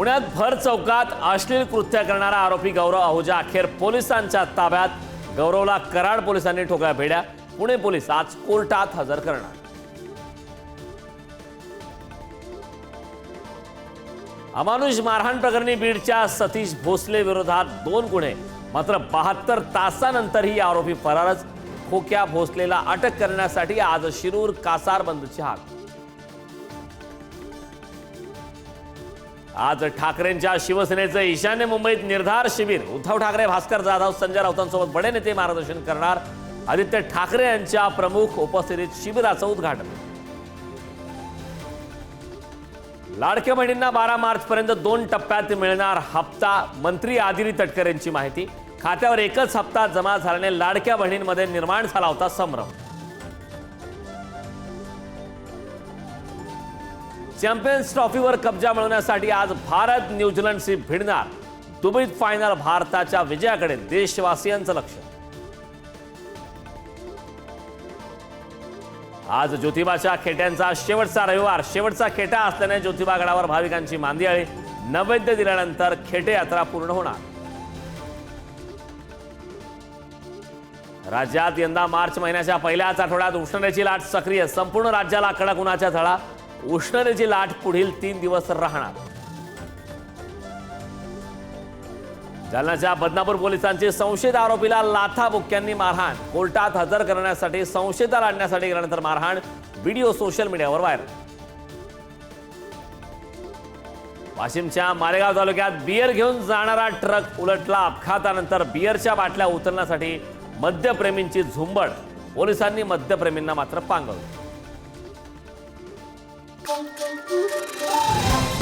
पुण्यात भर चौकात अश्लील कृत्य करणारा आरोपी गौरव आहुजा अखेर पोलिसांच्या ताब्यात. गौरवला कराड पोलिसांनी ठोकल्या भेड्या. पुणे पोलीस आज कोर्टात हजर करणार. अमानुष मारहाण प्रकरणी बीडच्या सतीश भोसले विरोधात दोन गुन्हे. मात्र बहात्तर तासानंतरही आरोपी फरारच. खोक्या भोसलेला अटक करण्यासाठी आज शिरूर कासार बंदची हाक. आज ठाकरेंच्या शिवसेनेचं ईशान्य मुंबईत निर्धार शिबिर. उद्धव ठाकरे भास्कर जाधव संजय राऊतांसोबत बडे नेते मार्गदर्शन करणार. आदित्य ठाकरे यांच्या प्रमुख उपस्थितीत शिबिराचं उद्घाटन. लाडक्या बहिणींना बारा मार्च पर्यंत दोन टप्प्यात मिळणार हप्ता. मंत्री आदिरी तटकरेंची माहिती. खात्यावर एकच हप्ता जमा झाल्याने लाडक्या बहिणींमध्ये निर्माण झाला होता संभ्रम. चॅम्पियन्स ट्रॉफीवर कब्जा मिळवण्यासाठी आज भारत न्यूझीलंडशी भिडणार. दुबईत फायनल भारताच्या विजयाकडे देशवासियांचं लक्ष. आज ज्योतिबाच्या खेट्यांचा शेवटचा रविवार. शेवटचा खेटा असल्याने ज्योतिबा गडावर भाविकांची मांदियाळी. नैवेद्य दिल्यानंतर खेटे यात्रा पूर्ण होणार. राज्यात यंदा मार्च महिन्याच्या पहिल्याच आठवड्यात उष्णतेची लाट सक्रिय. संपूर्ण राज्याला कडक उन्हाच्या झळा. उष्णतेची लाट पुढील तीन दिवस राहणार. जालन्याच्या बदनापूर पोलिसांची संशयित आरोपीला लाथाबुक्क्यांनी मारहाण. कोर्टात हजर करण्यासाठी संशयिताला आणण्यासाठी गेल्यानंतर मारहाण व्हिडिओ सोशल मीडियावर व्हायरल. वाशिमच्या मालेगाव तालुक्यात बियर घेऊन जाणारा ट्रक उलटला. अपघातानंतर बियरच्या बाटल्या उचलण्यासाठी मद्यप्रेमींची झुंबड. पोलिसांनी मद्यप्रेमींना मात्र पांगवली. pum, pum, pum.